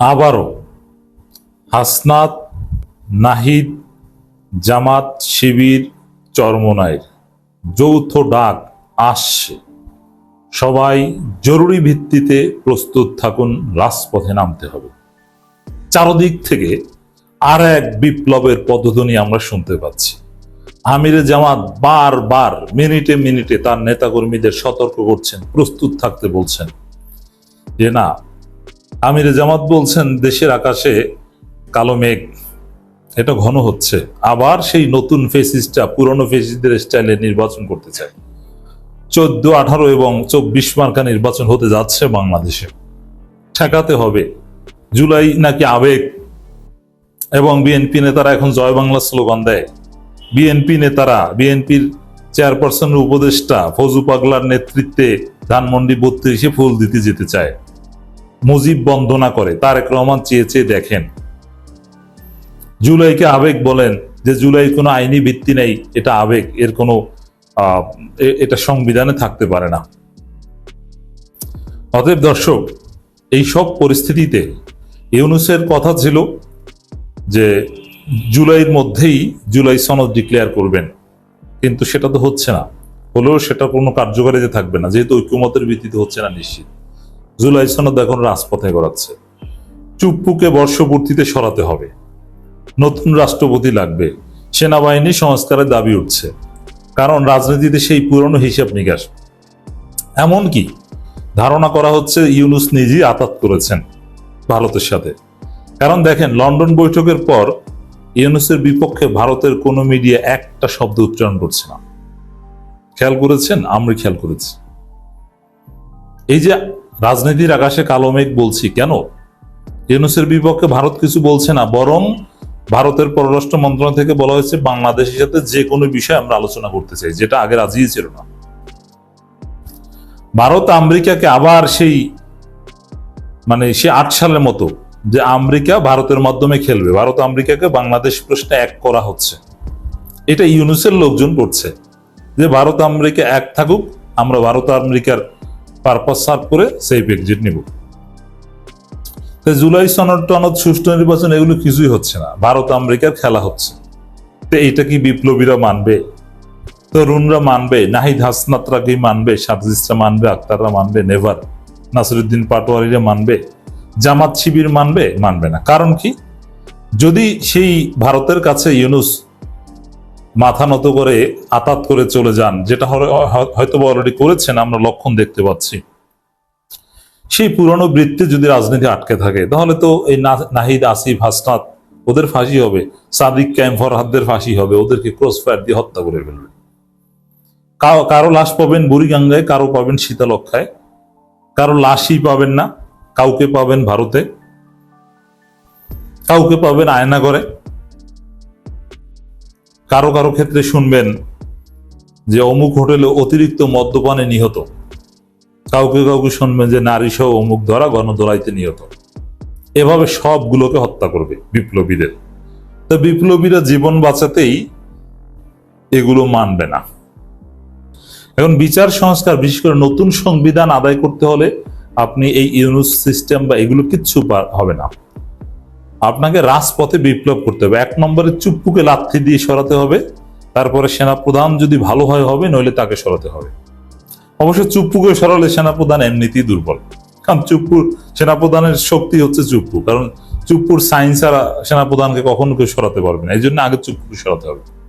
আবারও হাসনাত নাহিদ জামাত শিবির চরমনায়ের যৌথ ডাক আসছে। সবাই জরুরি ভিত্তিতে প্রস্তুত থাকুন, রাজপথে নামতে হবে। চারদিক থেকে আর এক বিপ্লবের পদধ্বনি আমরা শুনতে পাচ্ছি। আমিরে জামাত বারবার মিনিটে মিনিটে তার নেতাকর্মীদের সতর্ক করছেন, প্রস্তুত থাকতে বলছেন যে না আমিরে জামাত বলছেন, দেশের আকাশে কালো মেঘ। এটা ঘন হচ্ছে। আবার সেই নতুন ফেসিসটা পুরনো ফেসিসদের স্টাইলে নির্বাচন করতে চায়। চোদ্দ, আঠারো এবং চব্বিশ মার্কা নির্বাচন হতে যাচ্ছে বাংলাদেশে। ঠেকাতে হবে। জুলাই নাকি আবেগ? এবং বিএনপি নেতারা এখন জয় বাংলা স্লোগান দেয়। বিএনপি নেতারা, বিএনপির চেয়ারপারসনের উপদেষ্টা ফজু পাগলার নেতৃত্বে ধানমন্ডি বত্রিশে ফুল দিতে যেতে চায়। মুজিব বন্দনা করে। তারেক রহমান চেয়ে চেয়ে দেখেন। জুলাইকে আবেগ বলেন যে, জুলাই কোনো আইনি ভিত্তি নেই, এটা আবেগ, এর কোনো এটা সংবিধানে থাকতে পারে না। অতএব দর্শক, এই সব পরিস্থিতিতে ইউনুসের কথা ছিল যে, জুলাইয়ের মধ্যেই জুলাই সনদ ডিক্লেয়ার করবেন। কিন্তু সেটা তো হচ্ছে না। হলেও সেটা কোনো কার্যকারিতা থাকবে না, যেহেতু ঐক্যমতের ভিত্তিতে হচ্ছে না নিশ্চিত। জুলাই সনদ এখন রাজপথে গড়াচ্ছে। চুপ্পুকে বর্ষপূর্তিতে সরাতে হবে। নতুন রাষ্ট্রপতি লাগবে। সেনাবাহিনী সংস্কারের দাবি উঠছে। কারণ রাজনীতিতে সেই পুরনো হিসাব নিকাশ। এমনকি ধারণা করা হচ্ছে ইউনুস নিজেই আতাত করেছেন ভারতের সাথে। কারণ দেখেন, লন্ডন বৈঠকের পর ইউনুসের বিপক্ষে ভারতের কোনো মিডিয়া একটা শব্দ উচ্চারণ করছে না। খেয়াল করেছেন? আমরা খেয়াল করেছি। এই যে রাজনীতির আকাশে কালো মেঘ বলছি, কেন? ইউনুসের বিপক্ষে ভারত কিছু বলছে না, বরং ভারতের পররাষ্ট্র মন্ত্রণালয় থেকে বলা হয়েছে বাংলাদেশের সাথে যে কোনো বিষয়ে আমরা আলোচনা করতে চাই, যেটা আগে রাজিই ছিল না। ভারত আমেরিকাকে আবার সেই মানে সে আট সালের মতো যে আমেরিকা ভারতের মাধ্যমে খেলবে, ভারত আমেরিকাকে বাংলাদেশ প্রশ্নে এক করা হচ্ছে। এটা ইউনুসের লোকজন করছে, যে ভারত আমেরিকা এক থাকুক, আমরা ভারত আমেরিকার পারপাস সার্ভ করে সেই এক্সিট নিব। তো জুলাই সনদ টনদ সুষ্ঠু নির্বাচন, এগুলো কিছুই হচ্ছে না। ভারত, আমেরিকার খেলা হচ্ছে। তো এইটা কি বিপ্লবীরা মানবে? তরুণরা মানবে? নাহিদ হাসনাতরা কি মানবে? সার্জিসরা মানবে? আক্তাররা মানবে? নেভার? নাসিরুদ্দিন পাটোয়ারিরা মানবে? জামাত শিবির মানবে? মানবে না। কারণ কি? যদি সেই ভারতের কাছে ইউনুস মাথা নত করে আতাত করে চলে যান, যেটা হয়তো অলরেডি করেছেন, আমরা লক্ষণ দেখতে পাচ্ছি। সেই পুরনো বৃত্তে যদি রাজনীতি আটকে থাকে, তাহলে তো এই নাহিদ, আসিফ, হাসনাত, ওদের ফাঁসি হবে। সাদিক, ক্যাম, ফরহাদদের ফাঁসি হবে, ওদেরকে ক্রস ফায়ার দিয়ে হত্যা করে ফেলবে। কারও কারও লাশ পাবেন বুড়িগঙ্গায়, কারও পাবেন শীতলক্ষায় কারও লাশই পাবেন না, কাউকে পাবেন ভারতে, কাউকে পাবেন আয়নাগরে কারও কারও ক্ষেত্রে শুনবেন যে অমুক হোটেলে অতিরিক্ত মদ্যপানে নিহত। কাউকে কাউকে শুনবেন যে নারী সহ অমুক ধরা গণদোলাইতে নিহত। এভাবে সবগুলোকে হত্যা করবে বিপ্লবীদের। তো বিপ্লবীরা জীবন বাঁচাতেই এগুলো মানবে না। এখন বিচার সংস্কার, বিশেষ করে নতুন সংবিধান আদায় করতে হলে আপনি এই ইউনুস সিস্টেম বা এগুলো কিচ্ছু হবে না। আপনাকে রাজপথে বিপ্লব করতে হবে। এক নম্বরে চুপ্পুকে লাথি দিয়ে সরাতে হবে। তারপরে সেনাপ্রধান যদি ভালো হয় হবে, নইলে তাকে সরাতে হবে। অবশ্য চুপ্পুকে সরালে সেনাপ্রধান এমনিতেই দুর্বল। কারণ চুপ্পুর সেনাপ্রধানের শক্তি হচ্ছে চুপ্পু। কারণ চুপ্পুর সাইন্স আর সেনাপ্রধানকে কখনো কেউ সরাতে পারবে না। এই জন্য আগে চুপ্পুকে সরাতে হবে।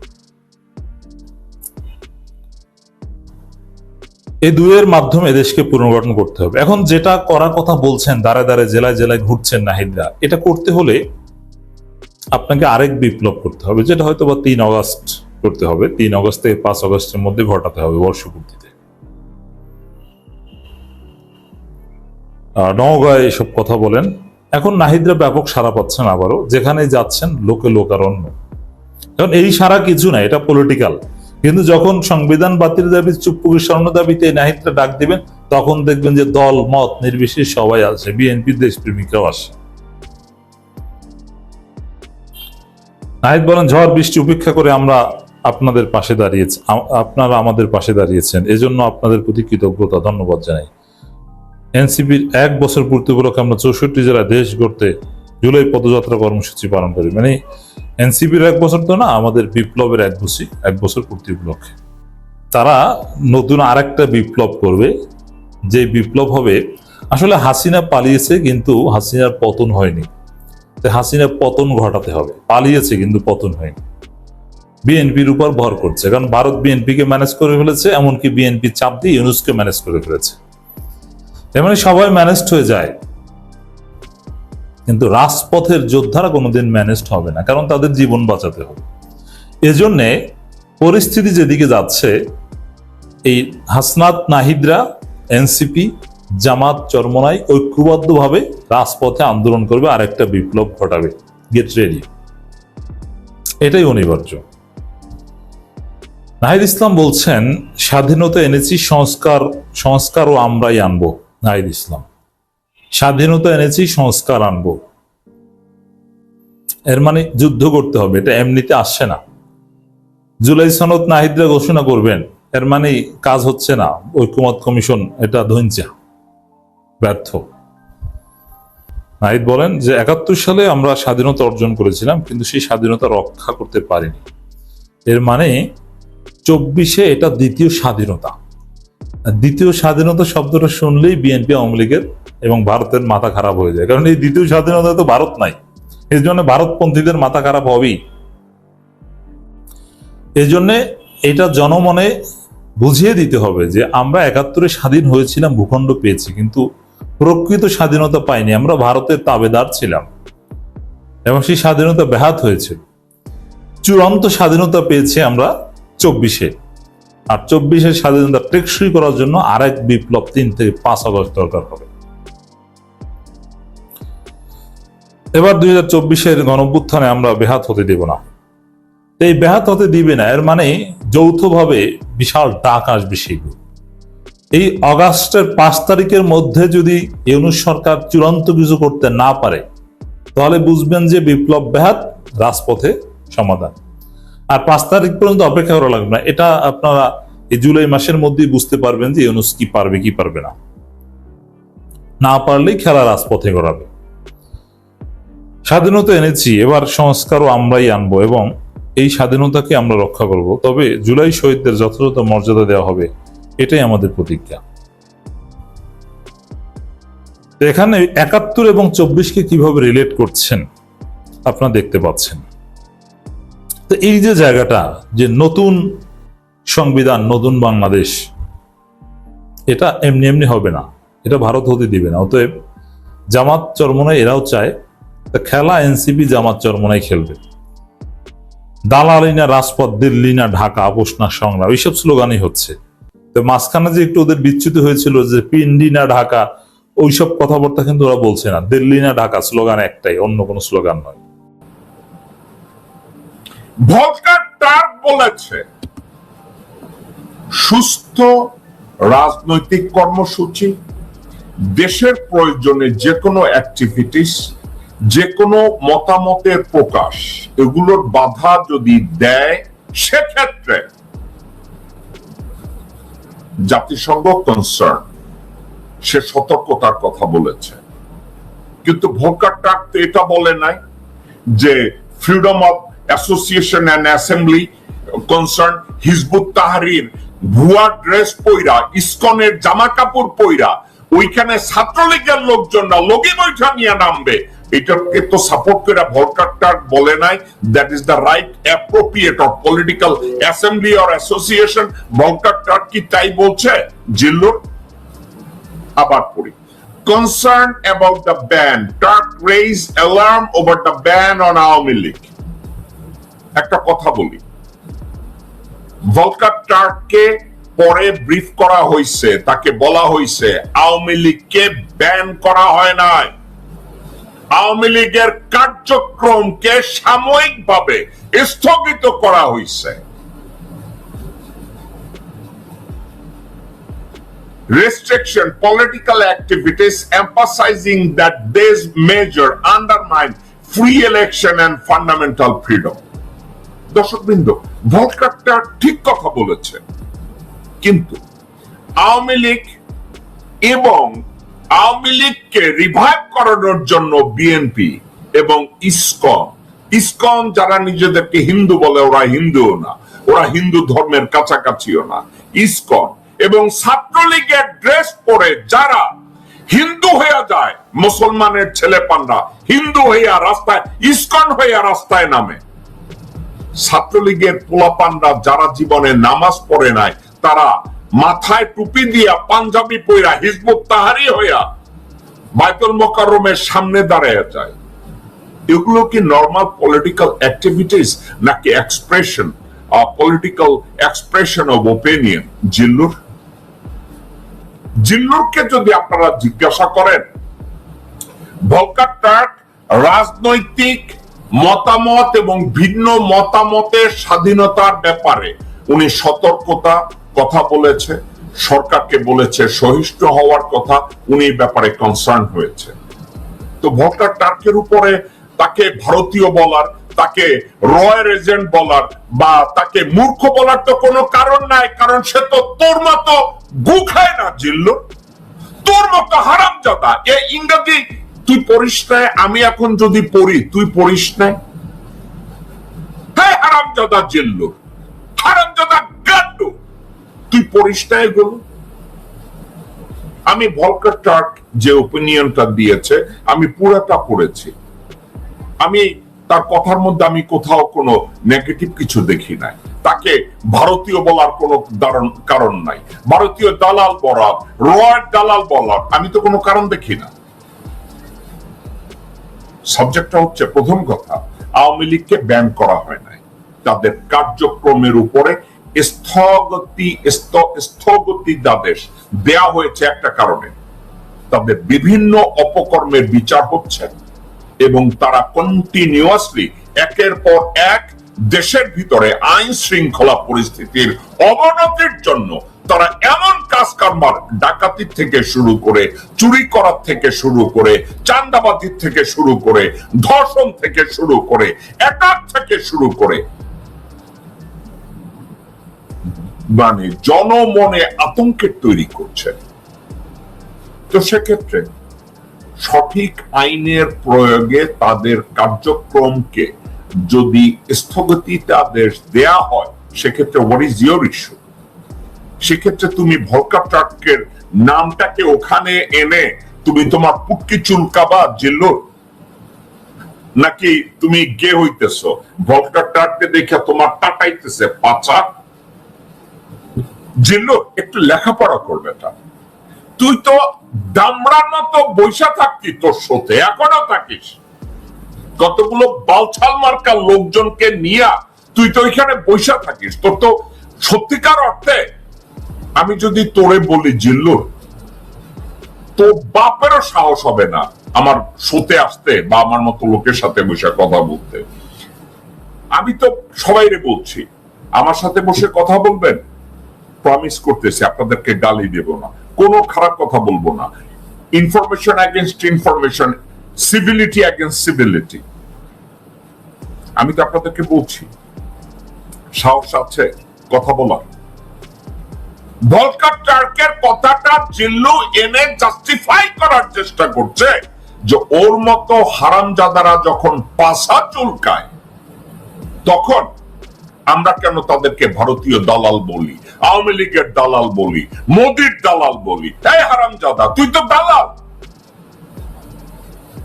এই দুয়ের মাধ্যমে দেশকে পুনর্গঠন করতে হবে। এখন যেটা করার কথা বলছেন দাঁড়ে দাঁড়ে জেলায় জেলায় ঘুরছেন নাহিদরা, এটা করতে হলে আপনাকে আরেক বিপ্লব করতে হবে, যেটা হয়তো বা তিন অগস্ট করতে হবে। তিন অগস্ট থেকে পাঁচ অগস্টের মধ্যে ঘটাতে হবে বর্ষপূর্তিতে। নওগাঁয় এসব কথা বলেন। এখন নাহিদরা ব্যাপক সারা পাচ্ছেন আবারও, যেখানে যাচ্ছেন লোকে লোকারণ্য। এখন এই সারা কিছু না, এটা পলিটিক্যাল কিন্তু যখন সংবিধান বাতিল দাবি, চুপ্পুকে স্বর্ণ দাবিতে নাহিদরা ডাক দিবেন, তখন দেখবেন যে দল, মত নির্বিশেষে সবাই আসে বিএনপি দেশপ্রেমিকরাও আসে নাহিদ বলেন, ঝড় বৃষ্টি উপেক্ষা করে আমরা আপনাদের পাশে দাঁড়িয়েছি আপনারা আমাদের পাশে দাঁড়িয়েছেন। এজন্য আপনাদের প্রতি কৃতজ্ঞতা, ধন্যবাদ জানাই। এনসিপির এক বছর পূর্তি উপলক্ষে আমরা চৌষট্টি জেলায় দেশ গড়তে জুলাই পদযাত্রা কর্মসূচি পালন করি। মানে এনসিপির এক বছর তো না, আমাদের বিপ্লবের এক বছর এক বছর পূর্তি উপলক্ষে। তারা নতুন আরেকটা বিপ্লব করবে। যে বিপ্লব হবে, আসলে হাসিনা পালিয়েছে কিন্তু হাসিনার পতন হয়নি। তো হাসিনার পতন ঘটাতে হবে। পালিয়েছে কিন্তু পতন হয়নি। বিএনপির উপর ভর করছে। কারণ ভারত বিএনপিকে ম্যানেজ করে ফেলেছে, এমনকি বিএনপি চাপ দিয়ে ইউনুসকে ম্যানেজ করে ফেলেছে। এর মানে সবাই ম্যানেজড হয়ে যায়। কিন্তু রাজপথের যোদ্ধারা কোনোদিন ম্যানেজড হবে না, কারণ তাদের জীবন বাঁচাতে হবে। এজন্যে পরিস্থিতি যেদিকে যাচ্ছে, এই হাসনাত নাহিদরা, এনসিপি, জামাত চরমনাই ঐক্যবদ্ধভাবে রাজপথে আন্দোলন করবে আর একটা বিপ্লব ঘটাবে। গেট রেডি এটাই অনিবার্য। নাহিদ ইসলাম বলছেন, স্বাধীনতা এনেছি, সংস্কার, সংস্কারও আমরাই আনব, নাহিদ ইসলাম। স্বাধীনতা এনেছি, সংস্কার আনব। এর মানে যুদ্ধ করতে হবে, এটা এমনিতে আসছে না। জুলাই সনদ নাহিদরা ঘোষণা করবেন, এর মানে কাজ হচ্ছে না, ঐক্যমত কমিশন এটা ধৈঞ্চা ব্যর্থ। নাহিদ বলেন যে একাত্তর সালে আমরা স্বাধীনতা অর্জন করেছিলাম, কিন্তু সেই স্বাধীনতা রক্ষা করতে পারিনি। এর মানে চব্বিশে এটা দ্বিতীয় স্বাধীনতা। দ্বিতীয় স্বাধীনতা শব্দটা শুনলেই বিএনপি আওয়ামী লীগের এবং ভারতের মাথা খারাপ হয়ে যায়। কারণ এই দ্বিতীয় স্বাধীনতা তো ভারত নাই। এর জন্য ভারতপন্থীদের মাথা খারাপ হবেই। এই জন্যে এটা জনমনে বুঝিয়ে দিতে হবে যে আমরা একাত্তরে স্বাধীন হয়েছিলাম, ভূখণ্ড পেয়েছি, কিন্তু প্রকৃত স্বাধীনতা পাইনি। আমরা ভারতের তাবেদার ছিলাম এবং সেই স্বাধীনতা ব্যাহাত হয়েছে। চূড়ান্ত স্বাধীনতা পেয়েছি আমরা চব্বিশে। আর চব্বিশের স্বাধীনতা টেকসই করার জন্য আরেক বিপ্লব তিন থেকে পাঁচ আগস্ট দরকার হবে। এবার দুই হাজার চব্বিশের গণভ্যুত্থানে আমরা বেহাত হতে দেব না। এই ব্যাহাত হতে দিবে না, এর মানে যৌথভাবে বিশাল ডাক আসবে সেগুলো। এই অগাস্টের পাঁচ তারিখের মধ্যে যদি ইউনুস সরকার চূড়ান্ত কিছু করতে না পারে, তাহলে বুঝবেন যে বিপ্লব ব্যাহাত, রাজপথে সমাধান। আর পাঁচ তারিখ পর্যন্ত অপেক্ষা করা লাগবে না। এটা আপনারা এই জুলাই মাসের মধ্যেই বুঝতে পারবেন যে ইউনুস কি পারবে কি পারবে না। না পারলেই খেলা রাজপথে করাবে স্বাধীনতা এনেছি, এবার সংস্কারও আমরাই আনব এবং এই স্বাধীনতাকে আমরা রক্ষা করব। তবে জুলাই শহীদদের যথাযথ মর্যাদা দেওয়া হবে, এটাই আমাদের প্রতিজ্ঞা। এখানে একাত্তর এবং চব্বিশকে কীভাবে রিলেট করছেন, আপনারা দেখতে পাচ্ছেন। তো এই যে জায়গাটা, যে নতুন সংবিধান, নতুন বাংলাদেশ, এটা এমনি এমনি হবে না, এটা ভারত হতে দিবে না। অতএব জামাত চরমনাই এরাও চায় খেলা এনসিপি জামাত চরমনাই খেলবে। দালালি না রাজপথ, দিল্লি না ঢাকা, আপোষ না সংগ্রাম, এইসব স্লোগানই হচ্ছে। তো মাঝখানে যে একটু ওদের বিচ্যুত হয়েছিল যে পিন্ডি না ঢাকা, ওইসব কথাবার্তা কিন্তু ওরা বলছে না। দিল্লি না ঢাকা, স্লোগান একটাই, অন্য কোনো স্লোগান নয়। ভলকার টার্ক বলেছে। সুস্থ রাজনৈতিক কর্মসূচি, দেশের প্রয়োজনে যে কোনো অ্যাক্টিভিটিস যে কোনো মতামতের প্রকাশ এগুলোর বাধা যদি দেয়, সেক্ষেত্রে জাতিসংঘ কনসার্ন সে সতর্কতার কথা বলেছে। কিন্তু ভোকার টার্ক তো এটা বলে নাই যে freedom of association and assembly concern Hizb ut Tahrir, ভুয়া ড্রেস পইরা, ইসকনের জামা কাপড় পইরা, ওইখানে ছাত্রলীগের লোকজনরা লগি বৈঠা নিয়ে নামবে। এটাকে তো সাপোর্ট করে বলে নাই। That is the right appropriate political assembly or association কি তাই বলছে? জিল্লুর আবার পড়ি। Concerned about the ban Turk raised alarm over the ban on Awami League একটা কথা বলি। ভলকার টার্ককে পরে ব্রিফ করা হয়েছে তাকে বলা হয়েছে আওয়ামী লীগকে ব্যান করা হয় নাই। আওয়ামী লীগের কার্যক্রমকে সাময়িকভাবে স্থগিত করা হয়েছে restriction political activities emphasizing that this measure undermine free election and fundamental freedom দর্শক বৃন্দ ভোটকারটা ঠিক কথা বলেছে কিন্তু আওয়ামী লীগ এবং আওয়ামী লীগকে রিভাইভ করানোর জন্য বিএনপি এবং ইসকন। ইসকন যারা নিজেদেরকে হিন্দু বলে, ওরা হিন্দুও না। ওরা হিন্দু ধর্মের কাছাকাছিও না। ইসকন এবং ছাত্রলীগের ড্রেস পরে যারা হিন্দু হইয়া যায়, মুসলমানের ছেলে পান্ডা হিন্দু হইয়া রাস্তায়, ইসকন হইয়া রাস্তায় নামে। ছাত্রলীগের পোলা পান্ডা যারা জীবনে নামাজ পড়ে নাই, তারা মাথায় টুপি দিয়া পাঞ্জাবি পইরা হিজবুত তাহারি হইয়া বাইতুল মোকাররমের সামনে দাঁড়ায় যায়। এগুলো কি নর্মাল পলিটিক্যাল অ্যাক্টিভিটিস নাকি expression political expression of opinion Zillur. জিল্লুরকে যদি আপনারা জিজ্ঞাসা করেন ভলকার রাজনৈতিক মতামত এবং ভিন্ন মতামতের স্বাধীনতার ব্যাপারে উনি সতর্কতা কথা বলেছে, সরকারকে বলেছে, সহিষ্ণু হওয়ার কথা উনি ব্যাপারে কনসার্ন হয়েছে। তো ভলকার টার্কের উপরে তাকে ভারতীয় বলার, তাকে রয়ের এজেন্ট বলার বা তাকে মূর্খ বলার তো কোনো কারণ নাই, কারণ সে তো তোর মতো গু খায় না, জিল্লু। তোর মতো হারামজাদা। এ ইংরেজি, তুই পড়িস নাই আমি এখন যদি পড়ি, তুই পড়িস নাই হ্যাঁ হারামজাদা জিল্লু, হারামজাদা গান্ডু তুই পড়িস না এগুলো আমি ভলকার টার্ক যে ওপিনিয়নটা দিয়েছে, আমি পুরাটা পড়েছি। আমি তার কথার মধ্যে আমি কোথাও কোনো নেগেটিভ কিছু দেখি নাই। তাকে ভারতীয় বলার কোনো কারণ নাই। ভারতীয় দালাল বলার রয়ের দালাল বলার, আমি তো কোনো কারণ দেখি না। সাবজেক্টটা হচ্ছে প্রথম কথা, আওয়ামী লীগকে ব্যান করা হয় নাই। তাদের কার্যক্রমের উপরে স্থগতি, স্থ- স্থগতিদাদেশ দেয়া হয়েছে একটা কারণে। তাদের বিভিন্ন অপকর্মের বিচার হচ্ছে এবং তারা কন্টিনিউয়াসলি একের পর এক, দেশের ভিতরে আইন শৃঙ্খলা পরিস্থিতির অবনতির জন্য তারা এমন কাজ কারবার ডাকাতির থেকে শুরু করে, চুরি করার থেকে শুরু করে চান্দাবাজির থেকে শুরু করে, ধর্ষণ থেকে শুরু করে অ্যাটাক থেকে শুরু করে মানে জনমনে আতঙ্কের তৈরি করছে। তো সেক্ষেত্রে সঠিক আইনের প্রয়োগে তাদের কার্যক্রমকে যদি স্থগতিতাদেশ দেয়া হয়, সেক্ষেত্রে হোয়াট ইজ ইয়োর ইস্যু সেক্ষেত্রে তুমি ভলকা ট্রাকের নামটাকে ওখানে এনে তুমি তোমার পুটকি চুলকাবা জিল্লুর নাকি তুমি গে হইতেছ? ভলকা ট্রাককে দেখে তোমার টাটাইতেছে পাচা জিল্লুর একটু লেখাপড়া করবে এটা তুই তো দামড়ার মতো বৈশা থাকতি তোর সাথে, এখনও থাকিস। কতগুলো বালছাল মার্কার লোকজনকে নিয়া তুই তো এখানে বৈশা থাকিস। তোর তো সত্যিকার অর্থে, আমি যদি তোরে বলি জিল্লুর তো বাপেরও সাহস হবে না আমার শোতে আসতে বা আমার মতো লোকের সাথে বসে কথা বলতে। আমি তো সবাইরে বলছি, আমার সাথে বসে কথা বলবেন? প্রমিস করতেছি, আপনাদেরকে গালি দেব না। কোনো খারাপ কথা বলব না। Information against information civility against civility আমি তো আপনাদেরকে বলছি, সাহস আছে কথা বলার। ভলকার টার্কের কথাটা এনে জাস্টিফাই করার চেষ্টা করছে যে ওর মতো হারামজাদারা যখন পাশা চুলকায়, তখন আমরা কেন তাদেরকে ভারতীয় দালাল বলি? আওয়ামী লীগের দালাল বলি, মোদির দালাল বলি? এই হারামজাদা, তুই তো দালাল।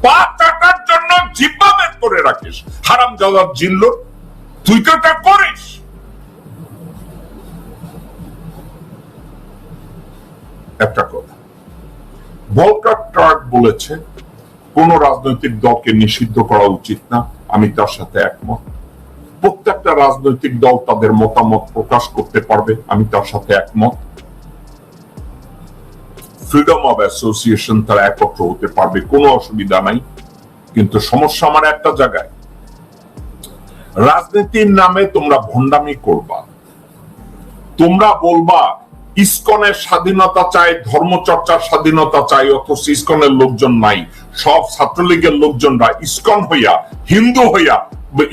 পা চাটার জন্য জিব্বা বের করে রাখিস। হারামজাদার জিল্ল, তুই তো এটা করিস। একটা কথা ভলকার ট্রাক বলেছে, কোন রাজনৈতিক দলকে নিষিদ্ধ করা উচিত না, আমি তার সাথে একমত। প্রত্যেকটা রাজনৈতিক দল তাদের মতামত প্রকাশ করতে পারবে, আমি তার সাথে একমত। ফ্রিডম অফ অ্যাসোসিয়েশন তারা একত্র হতে পারবে, কোনো অসুবিধা নাই। কিন্তু সমস্যা আমার একটা জায়গায়। রাজনীতির নামে তোমরা ভণ্ডামি করবা। তোমরা বলবা, ইস্কনের স্বাধীনতা চাই, ধর্মচর্চার স্বাধীনতা চাই, অথচ ইস্কনের লোকজন নাই। সব ছাত্রলীগের লোকজনরা ইসকন হইয়া, হিন্দু হইয়া,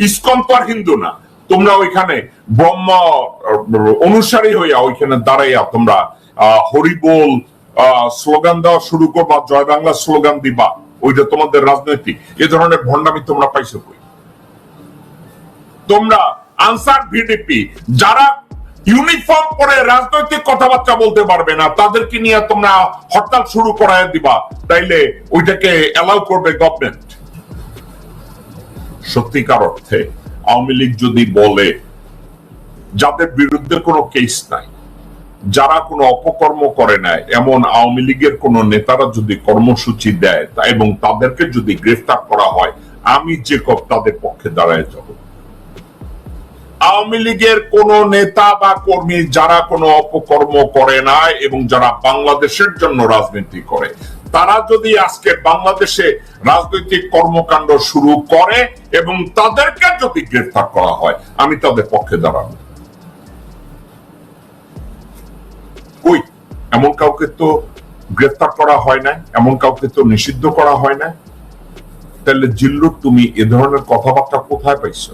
ইস্কন তো আর হিন্দু না। তোমরা ওইখানে ব্রহ্ম অনুসারী হইয়া ওইখানে দাঁড়াইয়া তোমরা হরিবোল স্লোগান দেওয়া শুরু করবা, জয় বাংলা স্লোগান দিবা, ওইটা তোমাদের রাজনৈতিক। এ ধরনের ভণ্ডামি তোমরা পাইছো কই? তোমরা আনসার ভিডিপি, যারা ইউনিফর্ম পরে রাজনৈতিক কথাবার্তা বলতে পারবে না, তাদেরকে নিয়ে তোমরা হরতাল শুরু করায় দিবা, তাইলে ওইটাকে অ্যালাউ করবে গভর্নমেন্ট সত্যিকার অর্থে আওয়ামী লীগ যদি বলে, যাদের বিরুদ্ধে কোনো কেস নাই, যারা কোনো অপকর্ম করে নাই, এমন আওয়ামী লীগের কোন নেতারা যদি কর্মসূচি দেয় এবং তাদেরকে যদি গ্রেফতার করা হয়, আমি যে কব তাদের পক্ষে দাঁড়ায় যাব। আওয়ামী লীগের কোন নেতা বা কর্মী যারা কোনো অপকর্ম করে না এবং যারা বাংলাদেশের জন্য রাজনীতি করে তারা যদি আজকে বাংলাদেশে রাজনৈতিক কর্মকাণ্ড শুরু করে এবং তাদেরকে যদি গ্রেফতার করা হয়, আমি তাদের পক্ষে দাঁড়াবো। কই? এমন কাউকে তো গ্রেফতার করা হয় না এমন কাউকে তো নিষিদ্ধ করা হয় না তাহলে জিল্লুর তুমি এ ধরনের কথাবার্তা কোথায় পাইছো?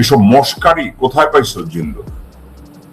এসব মস্কারি কোথায় পাইছো জিল্লু?